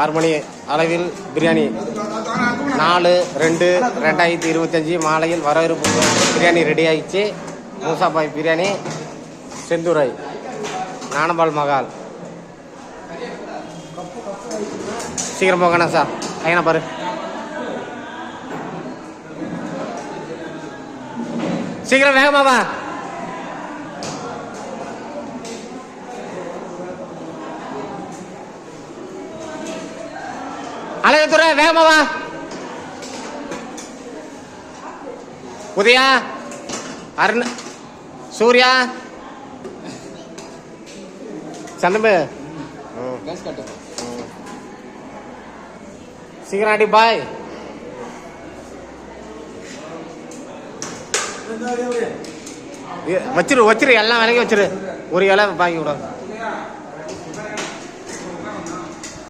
ஆறு மணி அளவில் பிரியாணி. நாலு ரெண்டு ரெண்டாயிரத்தி இருபத்தஞ்சி மாலையில் வரவிருப்பு பிரியாணி ரெடி ஆயிடுச்சு. மூசாபாய் பிரியாணி செந்துரை நானம்பாள் மகால். சீக்கிரம் போங்கண்ணா சார். ஐயனா பாரு. சீக்கிரம் வேகமா அழகத்துறை வேகமாவா? உதயா? அருண் சூர்யா? சந்தம்பு? சீக்கிரம் அடி பாய் வச்சிரு வச்சிரு எல்லாம் விலகி வச்சிரு. ஒரு இலை வாங்கி விட